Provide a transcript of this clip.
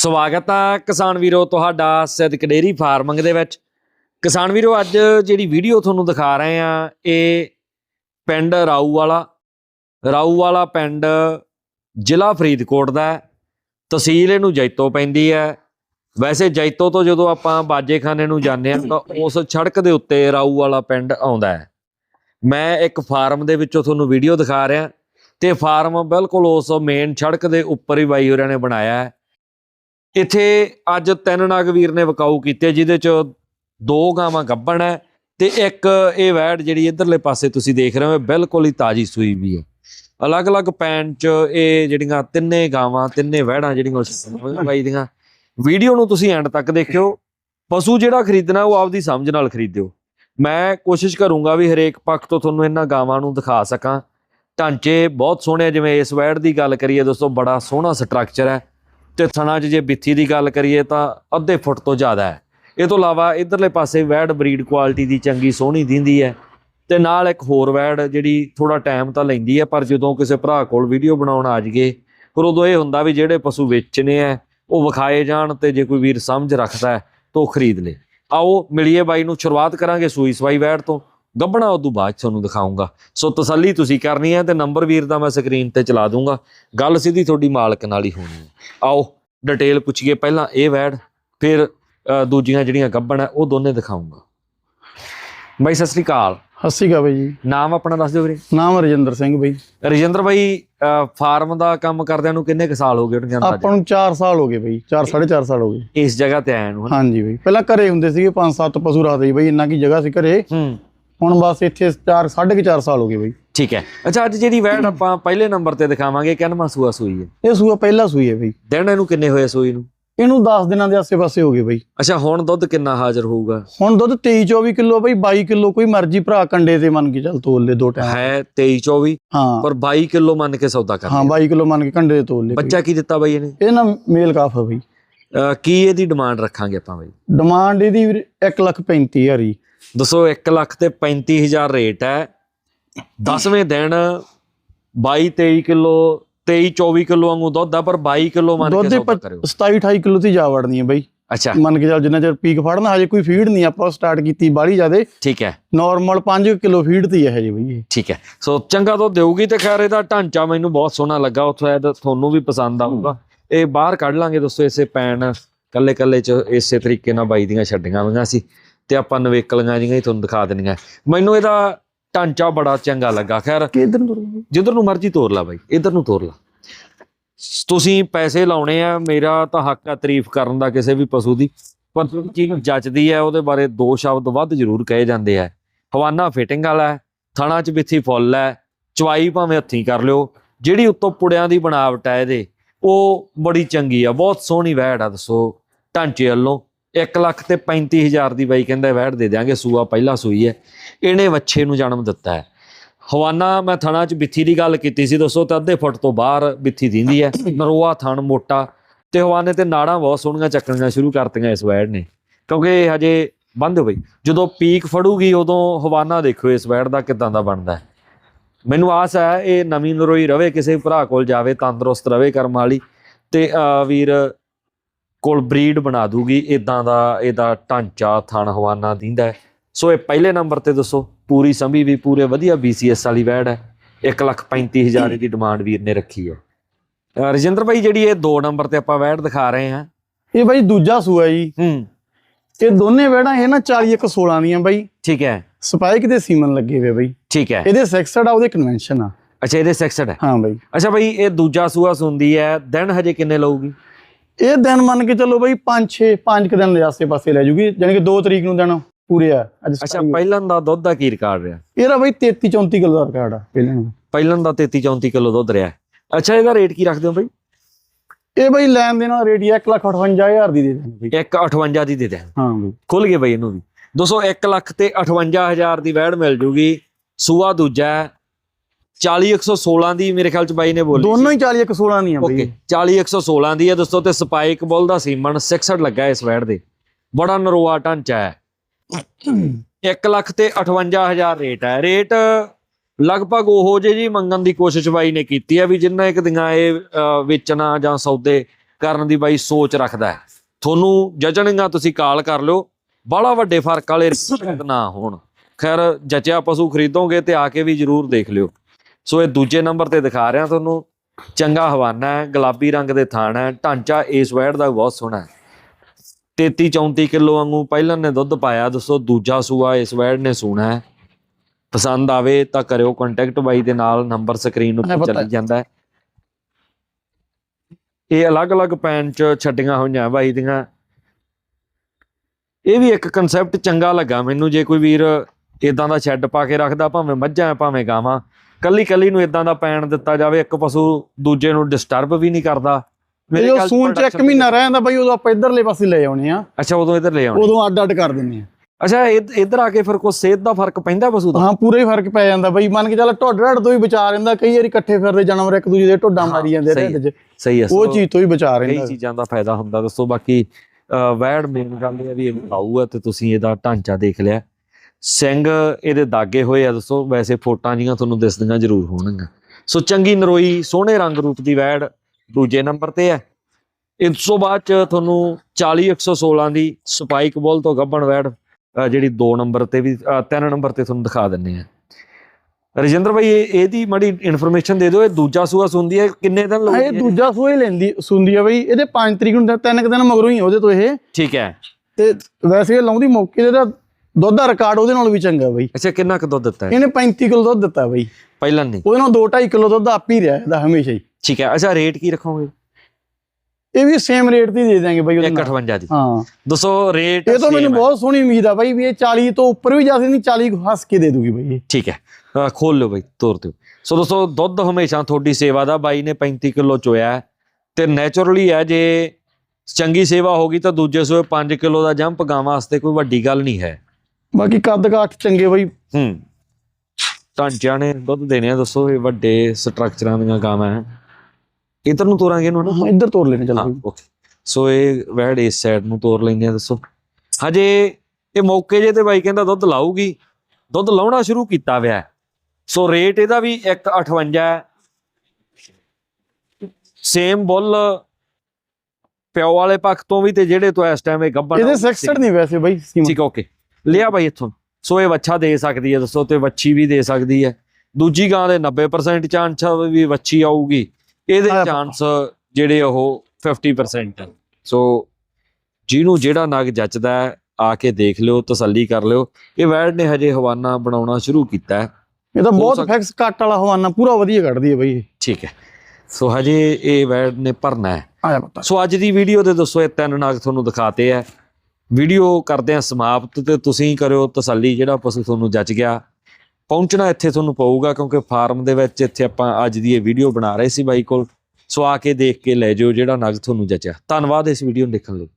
ਸਵਾਗਤ ਆ ਕਿਸਾਨ ਵੀਰੋ ਤੁਹਾਡਾ ਸਿੱਧਕ ਡੇਰੀ ਫਾਰਮਿੰਗ ਦੇ ਵਿੱਚ। ਕਿਸਾਨ ਵੀਰੋ, ਅੱਜ ਜਿਹੜੀ ਵੀਡੀਓ ਤੁਹਾਨੂੰ ਦਿਖਾ ਰਹੇ ਆ, ਇਹ ਪਿੰਡ ਰਾਊ ਵਾਲਾ ਰਾਊ ਵਾਲਾ ਪਿੰਡ ਜ਼ਿਲ੍ਹਾ ਫਰੀਦਕੋਟ ਦਾ ਤਹਿਸੀਲ ਇਹਨੂੰ ਜੈਤੋ ਪੈਂਦੀ ਹੈ। ਵੈਸੇ ਜੈਤੋ ਤੋਂ ਜਦੋਂ ਆਪਾਂ ਬਾਜੇਖਾਨੇ ਨੂੰ ਜਾਂਦੇ ਆ, ਤਾਂ ਉਸ ਸੜਕ ਦੇ ਉੱਤੇ ਰਾਊ ਵਾਲਾ ਪਿੰਡ ਆਉਂਦਾ ਹੈ। ਮੈਂ ਇੱਕ ਫਾਰਮ ਦੇ ਵਿੱਚੋਂ ਤੁਹਾਨੂੰ ਵੀਡੀਓ ਦਿਖਾ ਰਿਹਾ। ਤੇ ਫਾਰਮ ਬਿਲਕੁਲ ਉਸ ਮੇਨ ਸੜਕ ਦੇ ਉੱਪਰ ਹੀ ਬਾਈ ਹੋਰਾਂ ਨੇ ਬਣਾਇਆ ਹੈ। ਇੱਥੇ ਅੱਜ ਤਿੰਨ ਨਾਗਵੀਰ ਨੇ ਵਕਾਊ ਕੀਤੇ, ਜਿਹਦੇ ਚ ਦੋ ਗਾਵਾਂ ਗੱਭਣ ਹੈ ਤੇ ਇੱਕ ਇਹ ਵੈੜ ਜਿਹੜੀ ਇਧਰਲੇ ਪਾਸੇ ਤੁਸੀਂ ਦੇਖ ਰਹੇ ਹੋ, ਇਹ ਬਿਲਕੁਲ ਹੀ ਤਾਜੀ ਸੂਈ ਵੀ ਹੈ। ਅਲੱਗ-ਅਲੱਗ ਪੈਨ ਚ ਇਹ ਜਿਹੜੀਆਂ ਤਿੰਨੇ ਗਾਵਾਂ, ਤਿੰਨੇ ਵੈੜਾਂ ਜਿਹੜੀਆਂ ਉਸ ਬਾਈ ਦੀਆਂ। ਵੀਡੀਓ ਨੂੰ ਤੁਸੀਂ ਐਂਡ ਤੱਕ ਦੇਖਿਓ। ਪਸ਼ੂ ਜਿਹੜਾ ਖਰੀਦਣਾ, ਉਹ ਆਪਦੀ ਸਮਝ ਨਾਲ ਖਰੀਦਿਓ। ਮੈਂ ਕੋਸ਼ਿਸ਼ ਕਰੂੰਗਾ ਵੀ ਹਰੇਕ ਪੱਖ ਤੋਂ ਤੁਹਾਨੂੰ ਇਹਨਾਂ ਗਾਵਾਂ ਨੂੰ ਦਿਖਾ ਸਕਾਂ। ਢਾਂਚੇ ਬਹੁਤ ਸੋਹਣੇ ਜਿਵੇਂ ਇਸ ਵੈੜ ਦੀ ਗੱਲ ਕਰੀਏ ਦੋਸਤੋ, ਬੜਾ ਸੋਹਣਾ ਸਟਰਕਚਰ ਹੈ। ਤੇ ਥਣਾ 'ਚ ਜੇ ਬਿੱਥੀ ਦੀ ਗੱਲ ਕਰੀਏ ਤਾਂ ਅੱਧੇ ਫੁੱਟ ਤੋਂ ਜ਼ਿਆਦਾ ਹੈ। ਇਹ ਤੋਂ ਇਲਾਵਾ ਇਧਰਲੇ ਪਾਸੇ ਵੈੜ ਬਰੀਡ ਕੁਆਲਿਟੀ ਦੀ ਚੰਗੀ ਸੋਹਣੀ ਦਿੰਦੀ ਹੈ ਤੇ ਨਾਲ ਇੱਕ ਹੋਰ ਵੈੜ ਜਿਹੜੀ ਥੋੜਾ ਟਾਈਮ ਤਾਂ ਲੈਂਦੀ ਹੈ, ਪਰ ਜਦੋਂ ਕਿਸੇ ਭਰਾ ਕੋਲ ਵੀਡੀਓ ਬਣਾਉਣ ਆ ਜਾਈਏ, ਫਿਰ ਉਦੋਂ ਇਹ ਹੁੰਦਾ ਵੀ ਜਿਹੜੇ ਪਸ਼ੂ ਵੇਚਣੇ ਆ ਉਹ ਵਿਖਾਏ ਜਾਣ ਤੇ ਜੇ ਕੋਈ ਵੀਰ ਸਮਝ ਰੱਖਦਾ ਤਾਂ ਉਹ ਖਰੀਦ ਲੇ। ਆਓ ਮਿਲੀਏ ਬਾਈ ਨੂੰ, ਸ਼ੁਰੂਆਤ ਕਰਾਂਗੇ ਸੂਈ ਸਵਾਈ ਵੈੜ ਤੋਂ। ਗੱਬਣਾ ਉਦੋਂ ਬਾਅਦ ਤੁਹਾਨੂੰ ਦਿਖਾਉਂਗਾ। ਸੋ ਤਸੱਲੀ ਤੁਸੀਂ ਕਰਨੀ ਹੈ ਤੇ ਨੰਬਰ ਵੀਰ ਦਾ ਮੈਂ ਸਕਰੀਨ ਤੇ ਚਲਾ ਦੂੰਗਾ। ਗੱਲ ਸਿੱਧੀ ਤੁਹਾਡੀ ਮਾਲਕ ਨਾਲ ਹੀ ਹੋਣੀ ਹੈ। ਆਓ ਡਿਟੇਲ ਪੁੱਛੀਏ ਪਹਿਲਾਂ ਇਹ ਵੈੜ ਫਿਰ ਦੂਜੀਆਂ ਜਿਹੜੀਆਂ ਗੱਬਣ ਹੈ ਉਹ ਦੋਨੇ ਦਿਖਾਉਂਗਾ। ਬਾਈ ਸਤਿ ਸ੍ਰੀ ਅਕਾਲ। ਸਤਿ ਗਾ ਬਾਈ ਜੀ। ਨਾਮ ਆਪਣਾ ਦੱਸ ਦਿਓ ਵੀਰੇ। ਨਾਮ ਰਜਿੰਦਰ ਸਿੰਘ ਬਾਈ। ਰਜਿੰਦਰ ਬਾਈ ਫਾਰਮ ਦਾ ਕੰਮ ਕਰਦਿਆਂ ਨੂੰ ਕਿੰਨੇ ਕੁ ਸਾਲ ਹੋ ਗਏ ਉਹਨਾਂ ਜਾਂਦਾ ਆਪਾਂ ਨੂੰ 4 ਸਾਲ ਹੋ ਗਏ ਬਾਈ 4 4.5 ਸਾਲ ਹੋ ਗਏ। ਇਸ ਜਗ੍ਹਾ ਤੇ ਆਇਆ ਨੂੰ? ਹਾਂਜੀ ਬਾਈ ਪਹਿਲਾਂ ਘਰੇ ਹੁੰਦੇ ਸੀਗੇ 5-7 ਪਸ਼ੂ ਰੱਖਦੇ ਸੀ ਬਾਈ ਇੰਨਾ ਕੀ ਜਗ੍ਹਾ ਸੀ ਘਰੇ। ਹੂੰ। ਹੁਣ ਬਸ ਇੱਥੇ 4 4.5 ਸਾਲ ਹੋ ਗਏ ਬਾਈ। ਠੀਕ ਹੈ। ਅੱਛਾ ਅੱਜ ਜਿਹੜੀ ਵੈੜ ਆਪਾਂ ਪਹਿਲੇ ਨੰਬਰ ਤੇ ਦਿਖਾਵਾਂਗੇ ਕਿੰਨਵਾਂ ਸੂਆ ਸੂਈ ਹੈ? ਇਹ ਸੂਆ ਪਹਿਲਾ ਸੂਈ ਹੈ ਬਾਈ। ਦਿਨ ਇਹਨੂੰ ਕਿੰਨੇ ਹੋਏ ਸੂਈ ਨੂੰ? ਇਹਨੂੰ 10 ਦਿਨਾਂ ਦੇ ਆਸੇ-ਪਾਸੇ ਹੋ ਗਏ ਬਾਈ। ਅੱਛਾ ਹੁਣ ਦੁੱਧ ਕਿੰਨਾ ਹਾਜ਼ਰ ਹੋਊਗਾ? ਹੁਣ ਦੁੱਧ 23-24 ਕਿਲੋ ਬਾਈ 22 ਕਿਲੋ ਕੋਈ ਮਰਜ਼ੀ ਭਰਾ ਕੰਡੇ ਤੇ ਮੰਨ ਕੇ ਚੱਲ ਤੋਲ ਲੈ ਦੋ ਟਾਈਮ ਹੈ 23 24 ਹਾਂ। ਪਰ 22 ਕਿਲੋ ਮੰਨ ਕੇ ਸੌਦਾ ਕਰ ਹਾਂ 22 ਕਿਲੋ ਮੰਨ ਕੇ ਕੰਡੇ ਤੇ ਤੋਲ ਲੈ ਬੱਚਾ ਕੀ ਦਿੱਤਾ ਬਾਈ ਇਹਨੇ? ਇਹ ਨਾ ਮੇਲ ਕਾਫ ਹੈ ਬਾਈ। ਕੀ ਇਹਦੀ ਡਿਮਾਂਡ ਰੱਖਾਂਗੇ ਆਪਾਂ ਬਾਈ? ਡਿਮਾਂਡ ਇਹਦੀ 1 ਲੱਖ 35 ਹਜ਼ਾਰ ਦੱਸੋ 1 ਲੱਖ ਤੇ 35000 ਰੇਟ ਹੈ। 10ਵੇਂ ਦਿਨ 22 23 ਕਿਲੋ 23 24 ਕਿਲੋ ਵਾਂਗੂ ਦੁੱਧ ਆ ਪਰ 22 ਕਿਲੋ ਮੰਨ ਕੇ ਦੇ ਸੌਦਾ ਕਰਿਓ। 27-28 ਕਿਲੋ ਤੇ ਜਾ ਵੜਨੀ ਹੈ ਬਾਈ। ਅੱਛਾ। ਮੰਨ ਕੇ ਚੱਲ ਜਿੰਨਾ ਚਿਰ ਪੀਕ ਫੜਨਾ ਹਜੇ ਕੋਈ ਫੀਡ ਨਹੀਂ ਆਪਾਂ ਸਟਾਰਟ ਕੀਤੀ ਬਾਹਲੀ ਜ਼ਿਆਦੇ। ਠੀਕ ਹੈ। ਨਾਰਮਲ 5 ਕਿਲੋ ਫੀਡ ਤੇ ਹੀ ਹਜੇ ਬਈ ਠੀਕ ਹੈ। ਸੋ ਚੰਗਾ ਦੁੱਧ ਦੇਊਗੀ ਤੇ ਖੈਰ ਇਹਦਾ ਢਾਂਚਾ ਮੈਨੂੰ ਬਹੁਤ ਸੋਹਣਾ ਲੱਗਾ ਉੱਥੋਂ ਇਹ ਤਾਂ ਤੁਹਾਨੂੰ ਵੀ ਪਸੰਦ ਆਊਗਾ। ਇਹ ਬਾਹਰ ਕੱਢ ਲਾਂਗੇ ਦੋਸਤੋ ਇਸੇ ਪੈਣ ਕੱਲੇ ਕੱਲੇ ਚ ਇਸੇ ਤਰੀਕੇ ਨਾਲ ਬਾਈ ਦੀਆਂ ਛੱਡੀਆਂ ਹੋਈਆਂ ਸੀ। ਤੇ ਆਪਾਂ ਨਵੇਕਲੀਆਂ ਜਿਹੀਆਂ ਹੀ ਤੁਹਾਨੂੰ ਦਿਖਾ ਦੇਣੀਆਂ। ਮੈਨੂੰ ਇਹਦਾ ਢਾਂਚਾ ਬੜਾ ਚੰਗਾ ਲੱਗਾ। ਖੈਰ ਕਿਧਰ ਨੂੰ ਜਿੱਧਰ ਨੂੰ ਮਰਜ਼ੀ ਤੋਰ ਲਾ ਬਾਈ ਇਧਰ ਨੂੰ ਤੋਰ ਲਾ। ਤੁਸੀਂ ਪੈਸੇ ਲਾਉਣੇ ਆ ਮੇਰਾ ਤਾਂ ਹੱਕ ਆ ਤਾਰੀਫ ਕਰਨ ਦਾ ਕਿਸੇ ਵੀ ਪਸ਼ੂ ਦੀ। ਪਰ ਜਿਹੜੀ ਚੀਜ਼ ਜੱਚਦੀ ਹੈ ਉਹਦੇ ਬਾਰੇ ਦੋ ਸ਼ਬਦ ਵੱਧ ਜ਼ਰੂਰ ਕਹੇ ਜਾਂਦੇ ਆ। ਹਵਾਨਾ ਫਿਟਿੰਗ ਵਾਲਾ ਹੈ ਥਣਾ ਚ ਬਿੱਥੀ ਫੁੱਲ ਹੈ ਚਵਾਈ ਭਾਵੇਂ ਹੱਥੀਂ ਕਰ ਲਿਓ। ਜਿਹੜੀ ਉੱਤੋਂ ਪੁੜਿਆਂ ਦੀ ਬਣਾਵਟ ਹੈ ਇਹਦੇ ਉਹ ਬੜੀ ਚੰਗੀ ਆ ਬਹੁਤ ਸੋਹਣੀ ਵੈੜ ਆ ਦੱਸੋ ਢਾਂਚੇ ਵੱਲੋਂ। 1 ਲੱਖ ਤੇ 35000 ਦੀ ਬਾਈ ਕਹਿੰਦਾ ਵੈੜ ਦੇ ਦਿਆਂਗੇ ਸੂਆ ਪਹਿਲਾ ਸੂਈ ਹੈ। ਇਹਨੇ ਵੱਛੇ ਨੂੰ ਜਨਮ ਦਿੱਤਾ ਹੈ। ਹਵਾਨਾ ਮੈਂ ਥਣਾ ਚ ਬਿੱਥੀ ਦੀ ਗੱਲ ਕੀਤੀ ਸੀ ਦੋਸਤੋ ਤਾਂ ਅੱਧੇ ਫੁੱਟ ਤੋਂ ਬਾਹਰ ਬਿੱਥੀ ਦਿੰਦੀ ਹੈ। ਨਰੋਆ ਥਣ ਮੋਟਾ। ਤੇ ਹਵਾਨੇ ਤੇ ਨਾੜਾਂ ਬਹੁਤ ਸੋਹਣੀਆਂ ਚੱਕਣੀਆਂ ਸ਼ੁਰੂ ਕਰਤੀਆਂ ਇਸ ਵੈੜ ਨੇ। ਕਿਉਂਕਿ ਇਹ ਹਜੇ ਬੰਦ ਹੋਈ ਜਦੋਂ ਪੀਕ ਫੜੂਗੀ ਉਦੋਂ ਹਵਾਨਾ ਦੇਖੋ ਇਸ ਵੈੜ ਦਾ ਕਿਦਾਂ ਦਾ ਬਣਦਾ ਹੈ। ਮੈਨੂੰ ਆਸ ਹੈ ਇਹ ਨਵੀਂ ਨਰੋਈ ਰਵੇ ਕਿਸੇ ਭਰਾ ਕੋਲ ਜਾਵੇ ਤੰਦਰੁਸਤ ਰਵੇ ਕਰਮ ਵਾਲੀ। ਤੇ ਅਹ, ਵੀਰ ਕੋਲ ਬਰੀਡ ਬਣਾ ਦੂਗੀ ਇਦਾਂ ਦਾ ਇਹਦਾ ਢਾਂਚਾ ਥਣ ਹਵਾਨਾ ਦਿੰਦਾ। ਸੋ ਇਹ ਪਹਿਲੇ ਨੰਬਰ ਤੇ ਦੱਸੋ ਪੂਰੀ ਸੰਭੀ ਵੀ ਪੂਰੇ ਵਧੀਆ BCS ਵਾਲੀ ਵੈੜ ਹੈ। 135000 ਦੀ ਡਿਮਾਂਡ ਵੀਰ ਨੇ ਰੱਖੀ ਹੈ। ਰਜਿੰਦਰ ਭਾਈ ਜਿਹੜੀ ਇਹ ਦੋ ਨੰਬਰ ਤੇ ਆਪਾਂ ਵੈੜ ਦਿਖਾ ਰਹੇ ਹਾਂ। ਇਹ ਬਾਈ ਦੂਜਾ ਸੂਆ ਜੀ। ਹੂੰ। ਇਹ ਦੋਨੇ ਵੇੜਾਂ ਇਹ ਨਾ 40 ਇੱਕ 16 ਦੀਆਂ ਬਾਈ। ਠੀਕ ਹੈ। ਸਪਾਈਕ ਦੇ ਸੀਮਨ ਲੱਗੇ ਹੋਏ ਬਾਈ। ਠੀਕ ਹੈ। ਇਹਦੇ ਸੈਕਸਡ ਆ ਉਹਦੇ ਕਨਵੈਨਸ਼ਨ ਆ। ਅੱਛਾ ਇਹਦੇ ਸੈਕਸਡ ਹੈ। ਹਾਂ ਬਾਈ। ਅੱਛਾ ਭਾਈ ਇਹ ਦੂਜਾ ਸੂਆ ਸੁੰਦੀ ਹੈ ਦਿਨ ਹਜੇ ਕਿੰਨੇ ਲਊਗੀ? ਇਹ ਦਿਨ ਮੰਨ ਕੇ ਚੱਲੋ ਬਾਈ 5 6 5 ਦਿਨ ਦੇ ਆਸੇ-ਪਾਸੇ ਲੈ ਜੂਗੀ ਯਾਨੀ ਕਿ 2 ਤਰੀਕ ਨੂੰ ਦਿਨ ਪੂਰੇ ਆ ਅੱਜ ਅੱਛਾ ਪਹਿਲਾਂ ਦਾ ਦੁੱਧ ਦਾ ਕੀ ਰਿਕਾਰਡ ਰਿਹਾ? ਇਹਦਾ ਬਾਈ 33 34 ਕਿਲੋ ਦਾ ਰਿਕਾਰਡ ਆ ਪਹਿਲਾਂ ਦਾ। ਪਹਿਲਾਂ ਦਾ 33 34 ਕਿਲੋ ਦੁੱਧ ਰਿਹਾ। ਅੱਛਾ ਇਹਦਾ ਰੇਟ ਕੀ ਰੱਖਦੇ ਹੋ ਭਾਈ ਇਹ ਬਾਈ ਲੈਣ ਦੇ ਨਾਲ ਰੇਟ 158000 ਦੀ ਦੇ ਦੇਣੀ ਬਾਈ। 158 ਦੀ ਦੇ ਦੇ ਹਾਂ ਬਾਈ। ਖੁੱਲ ਗਏ ਬਈ ਇਹਨੂੰ ਵੀ। 201 ਲੱਖ ਤੇ 58000 ਦੀ ਵੈੜ ਮਿਲ ਜੂਗੀ। ਸੂਆ ਦੂਜਾ। 40116 ਦੀ ਮੇਰੇ ਖਿਆਲ ਚ ਬਾਈ ਨੇ ਬੋਲੀ ਦੋਨੋਂ ਹੀ 40 ਇੱਕ 16 ਦੀਆਂ ਓਕੇ ਬਾਈ। 40116 ਦੀ ਹੈ। ਦੋਸਤੋ ਤੇ ਸਪਾਈਕ ਬੁੱਲ ਦਾ ਸੀਮਨ 66 ਲੱਗਾ ਇਸ ਵੈੜ ਦੇ। ਬੜਾ ਨਰੋਆ ਢਾਂਚਾ ਹੈ। 1 ਲੱਖ ਤੇ 58000 ਰੇਟ ਹੈ। ਰੇਟ ਲਗਭਗ ਉਹੋ ਜਿਹੇ ਜੀ ਮੰਗਣ ਦੀ ਕੋਸ਼ਿਸ਼ ਬਾਈ ਨੇ ਕੀਤੀ ਹੈ ਵੀ ਜਿੰਨਾ ਇੱਕ ਦੀਆਂ ਇਹ ਵੇਚਣਾ ਜਾਂ ਸੌਦੇ ਕਰਨ ਦੀ ਬਾਈ ਸੋਚ ਰੱਖਦਾ ਹੈ। ਤੁਹਾਨੂੰ ਜਜਣਗਾ ਤੁਸੀਂ ਕਾਲ ਕਰ ਲਿਓ। ਬੜਾ ਵੱਡੇ ਫ਼ਰਕ ਵਾਲੇ ਰੇਟ ਨਾ ਹੋਣ। ਖੈਰ ਜਚਿਆ ਪਸ਼ੂ ਖਰੀਦੋਗੇ ਤੇ ਆ ਕੇ ਵੀ ਜਰੂਰ ਦੇਖ ਲਿਓ। ਸੋ ਇਹ ਦੂਜੇ ਨੰਬਰ ਤੇ ਦਿਖਾ ਰਿਹਾ ਤੁਹਾਨੂੰ। ਚੰਗਾ ਹਵਾਨਾ ਹੈ ਗੁਲਾਬੀ ਰੰਗ ਦੇ ਥਾਣ ਹੈ ਢਾਂਚਾ ਇਸ ਵੈੜ ਦਾ ਬਹੁਤ ਸੋਹਣਾ ਹੈ। 33 34 ਕਿਲੋ ਵਾਂਗੂ ਪਹਿਲਾਂ ਨੇ ਦੁੱਧ ਪਾਇਆ ਦੱਸੋ ਦੂਜਾ ਸੂਆ ਇਸ ਵੈੜ ਨੇ ਸੂਣਾ ਹੈ। ਪਸੰਦ ਆਵੇ ਤਾਂ ਕਰਿਓ ਕੰਟੈਕਟ ਬਾਈ ਦੇ ਨਾਲ ਨੰਬਰ ਸਕਰੀਨ ਉੱਤੇ ਚੱਲ ਜਾਂਦਾ ਹੈ। ਇਹ ਅਲੱਗ-ਅਲੱਗ ਪੈਨ ਚ ਛੱਡੀਆਂ ਹੋਈਆਂ ਬਾਈ ਦੀਆਂ। ਇਹ ਵੀ ਇੱਕ ਕਨਸੈਪਟ ਚੰਗਾ ਲੱਗਾ ਮੈਨੂੰ ਜੇ ਕੋਈ ਵੀਰ ਇਦਾਂ ਦਾ ਸ਼ੈੱਡ ਪਾ ਕੇ ਰੱਖਦਾ ਭਾਵੇਂ ਮੱਝਾਂ ਭਾਵੇਂ ਗਾਵਾਂ ਕੱਲੀ ਕੱਲੀ ਨੂੰ ਇਦਾਂ ਦਾ ਪੈਣ ਦਿੱਤਾ ਜਾਵੇ ਇੱਕ ਪਸ਼ੂ ਦੂਜੇ ਨੂੰ ਡਿਸਟਰਬ ਵੀ ਨਹੀਂ ਕਰਦਾ। ਜਦੋਂ ਖਿਆਲ ਸੂਨ ਚ ਇੱਕ ਮਹੀਨਾ ਰਹਿ ਜਾਂਦਾ ਬਈ ਉਦੋਂ ਆਪਾਂ ਇਧਰਲੇ ਪਾਸੇ ਲੈ ਆਉਣੇ ਆ। ਅੱਛਾ ਉਦੋਂ ਇੱਧਰ ਲੈ ਆਉਣੇ ਉਦੋਂ ਅੱਡ ਅੱਡ ਕਰ ਦਿੰਨੇ ਆ। ਅੱਛਾ ਇਧ- ਇੱਧਰ ਆ ਕੇ ਫਿਰ ਕੋਈ ਸਿਹਤ ਦਾ ਫ਼ਰਕ ਪੈਂਦਾ ਪਸ਼ੂ ਦਾ? ਹਾਂ ਪੂਰਾ ਹੀ ਫ਼ਰਕ ਪੈ ਜਾਂਦਾ ਬਈ ਮੰਨ ਕੇ ਚੱਲ ਢੋਡ ਢੱਡ ਤੋਂ ਹੀ ਬਚਾ ਰਹਿੰਦਾ ਕਈ ਵਾਰੀ ਇਕੱਠੇ ਫਿਰਦੇ ਜਾਨਵਰ ਇੱਕ ਦੂਜੇ ਦੇ ਢੋਡਾਂ ਮਾਰੀ ਜਾਂਦੇ ਢਿੱਡ 'ਚ। ਸਹੀ ਹੈ ਉਹ ਚੀਜ਼ ਤੋਂ ਹੀ ਬਚਾ ਕਈ ਰਹਿੰਦਾ ਚੀਜ਼ਾਂ ਦਾ ਫਾਇਦਾ ਹੁੰਦਾ ਦੱਸੋ ਬਾਕੀ ਵੈੜ ਮੇਨ ਗੱਲ ਇਹ ਵੀ ਇਹ ਆਊ ਆ ਤੇ ਤੁਸੀਂ ਇਹਦਾ ਢਾਂਚਾ ਦੇਖ ਲਿਆ। ਸਿੰਘ ਇਹਦੇ ਦਾਗੇ ਹੋਏ ਆ ਦੱਸੋ ਵੈਸੇ ਫੋਟਾਂ ਜੀਆਂ ਤੁਹਾਨੂੰ ਦਿਸਦੀਆਂ ਜ਼ਰੂਰ ਹੋਣਗੀਆਂ। ਸੋ ਚੰਗੀ ਨਰੋਈ ਸੋਹਣੇ ਰੰਗ ਰੂਪ ਦੀ ਵੈੜ ਦੂਜੇ ਨੰਬਰ ਤੇ ਹੈ। ਇਸ ਤੋਂ ਬਾਅਦ ਚ ਤੁਹਾਨੂੰ 40 116 ਦੀ ਸਪਾਈਕ ਬੋਲ ਤੋਂ ਗੱਬਣ ਵੈੜ ਜਿਹੜੀ 2 ਨੰਬਰ ਤੇ ਵੀ 3 ਨੰਬਰ ਤੇ ਤੁਹਾਨੂੰ ਦਿਖਾ ਦਿੰਨੇ ਆ ਰਜਿੰਦਰ ਭਾਈ ਇਹ ਇਹਦੀ ਮੜੀ ਇਨਫੋਰਮੇਸ਼ਨ ਦੇ ਦਿਓ ਇਹ ਦੂਜਾ ਸੂਆ ਸੁਣਦੀ ਹੈ ਕਿੰਨੇ ਦਿਨ ਇਹ ਲੱਗਦੇ ਦੂਜਾ ਸੂਆ ਹੀ ਲੈਂਦੀ ਸੁੰਦੀ ਆ ਬਈ। ਇਹਦੇ 5 ਤਰੀਕ ਨੂੰ ਤਿੰਨ ਕੁ ਦਿਨ ਮਗਰੋਂ ਹੀ ਉਹਦੇ ਤੋਂ ਇਹ। ਠੀਕ ਹੈ। ਤੇ ਵੈਸੇ ਇਹ ਲਾਉਂਦੀ ਮੌਕੇ ਤੇ ਤਾਂ ਦੁੱਧ ਦਾ ਰਿਕਾਰਡ ਉਹਦੇ ਨਾਲ ਵੀ ਚੰਗਾ ਬਈ। ਅੱਛਾ ਕਿੰਨਾ ਕੁ ਦੁੱਧ ਦਿੱਤਾ ਹੈ? ਇਹਨੇ 35 ਕਿਲੋ ਦੁੱਧ ਦਿੱਤਾ ਬਈ। ਪਹਿਲਾਂ ਨਹੀਂ। ਉਹਦੇ ਨਾਲ 2.5 ਕਿਲੋ ਦੁੱਧ ਆਪ ਹੀ ਰਿਹਾ ਇਹਦਾ ਹਮੇਸ਼ਾ ਹੀ। ਠੀਕ ਹੈ ਅੱਛਾ ਰੇਟ ਕੀ ਰੱਖੋਗੇ? ਇਹ ਵੀ ਸੇਮ ਰੇਟ ਤੇ ਹੀ ਦੇ ਦਾਂਗੇ ਬਈ ਉਹਦੇ ਨਾਲ। 158 ਦੀ। ਹਾਂ। ਦੱਸੋ ਰੇਟ ਇਹ ਤਾਂ ਮੈਨੂੰ ਹੈ। ਬਹੁਤ ਸੋਹਣੀ ਉਮੀਦ ਆ ਬਾਈ ਵੀ ਇਹ 40 ਤੋਂ ਉੱਪਰ ਵੀ ਜਾ ਸਕਦੀ 40 ਹੱਸ ਕੇ ਦੇ ਦੂਗੀ ਬਈ ਠੀਕ ਹੈ ਖੋਲ ਲਿਓ ਬਈ ਤੋਰ ਦਿਓ। ਸੋ ਦੋਸਤੋ ਦੁੱਧ ਹਮੇਸ਼ਾ ਤੁਹਾਡੀ ਸੇਵਾ ਦਾ ਬਾਈ ਨੇ 35 ਕਿਲੋ ਚੋਇਆ ਹੈ ਤੇ ਨੇਚਰਲੀ ਹੈ ਜੇ ਚੰਗੀ ਸੇਵਾ ਹੋਗੀ ਤਾਂ ਦੂਜੇ ਸੋਏ 5 ਕਿਲੋ ਦਾ ਜੰਪ ਗਾਵਾਂ ਵਾਸਤੇ ਕੋਈ ਵੱਡੀ ਗੱਲ ਨਹੀਂ ਹੈ। ਬਾਕੀ ਕੱਦ ਕਾਠ ਚੰਗੇ ਬਈ। ਹੂੰ। ਢਾਂਚਿਆਂ ਨੇ ਦੁੱਧ ਦੇਣੇ ਆ ਦੱਸੋ ਇਹ ਵੱਡੇ ਸਟਰਕਚਰਾਂ ਦੀਆਂ ਗਾਵਾਂ ਹੈ। ਇਧਰ ਨੂੰ ਤੋਰਾਂਗੇ ਇਹਨੂੰ ਨਾ ਹਾਂ, ਇੱਧਰ ਤੋਰ ਲੈਣੇ ਚੱਲ ਹਾਂ ਬਈ। ਓਕੇ ਸੋ ਇਹ ਵੈੜ ਇਸ ਸਾਈਡ ਨੂੰ ਤੋਰ ਲੈਂਦੇ ਆ ਦੱਸੋ। ਹਜੇ ਇਹ ਮੌਕੇ ਜੇ ਤੇ ਬਾਈ ਕਹਿੰਦਾ ਦੁੱਧ ਲਾਊਗੀ ਦੁੱਧ ਲਾਉਣਾ ਸ਼ੁਰੂ ਕੀਤਾ ਵਿਆ ਹੈ। ਸੋ ਰੇਟ ਇਹਦਾ ਵੀ 158 ਹੈ। ਸੇਮ ਬੁੱਲ ਪਿਓ ਵਾਲੇ ਪੱਖ ਤੋਂ ਵੀ ਤੇ ਜਿਹੜੇ ਤੋਂ ਇਸ ਟਾਈਮ ਇਹ ਗੱਬਣ ਇਹਦੇ 66 ਨਹੀਂ ਵੈਸੇ ਬਈ ਸੀਮਾ। ਠੀਕ ਓਕੇ ਲਿਆ ਬਾਈ ਇੱਥੋਂ। ਸੋ ਇਹ ਵੱਛਾ ਦੇ ਸਕਦੀ ਹੈ ਦੱਸੋ ਤੇ ਵੱਛੀ ਵੀ ਦੇ ਸਕਦੀ ਹੈ। ਦੂਜੀ ਗਾਂ ਦੇ 90% ਚਾਂਸ ਵੀ ਵੱਛੀ ਆਊਗੀ। ਇਹਦੇ ਚਾਂਸ ਜਿਹੜੇ ਉਹ 50% ਹੈ ਸੋ ਜਿਹਨੂੰ ਜਿਹੜਾ ਨਗ ਜੱਚਦਾ ਹੈ ਆ ਕੇ ਦੇਖ ਲਿਓ ਤਸੱਲੀ ਕਰ ਲਿਓ। ਇਹ ਵੈੜ ਨੇ ਹਜੇ ਹਵਾਨਾ ਬਣਾਉਣਾ ਸ਼ੁਰੂ ਕੀਤਾ ਹੈ। ਇਹ ਤਾਂ ਬਹੁਤ ਫੈਕਸ ਕੱਟ ਵਾਲਾ ਹਵਾਨਾ ਪੂਰਾ ਵਧੀਆ ਕੱਢਦੀ ਹੈ ਬਈ ਠੀਕ ਹੈ। ਸੋ ਹਜੇ ਇਹ ਵੈੜ ਨੇ ਭਰਨਾ ਹੈ। ਸੋ ਅੱਜ ਦੀ ਵੀਡੀਓ ਦੇ ਦੱਸੋ ਇਹ ਤਿੰਨ ਨਗ ਤੁਹਾਨੂੰ ਦਿਖਾਤੇ ਆ ਵੀਡੀਓ ਕਰਦੇ ਆ ਸਮਾਪਤ ਤੇ ਤੁਸੀਂ ਕਰਿਓ ਤਸੱਲੀ, ਜਿਹੜਾ ਪਸ਼ੂ ਤੁਹਾਨੂੰ ਜੱਜ ਗਿਆ। ਪਹੁੰਚਣਾ ਇੱਥੇ ਤੁਹਾਨੂੰ ਪਊਗਾ ਕਿਉਂਕਿ ਫਾਰਮ ਦੇ ਵਿੱਚ ਇੱਥੇ ਆਪਾਂ ਅੱਜ ਦੀ ਇਹ ਵੀਡੀਓ ਬਣਾ ਰਹੇ ਸੀ ਬਾਈ ਕੋਲ। ਸੋ ਆ ਕੇ ਦੇਖ ਕੇ ਲੈ ਜਿਓ ਜਿਹੜਾ ਨਗ ਤੁਹਾਨੂੰ ਜੱਜਿਆ। ਧੰਨਵਾਦ ਇਸ ਵੀਡੀਓ ਨੂੰ ਦੇਖਣ ਲਈ।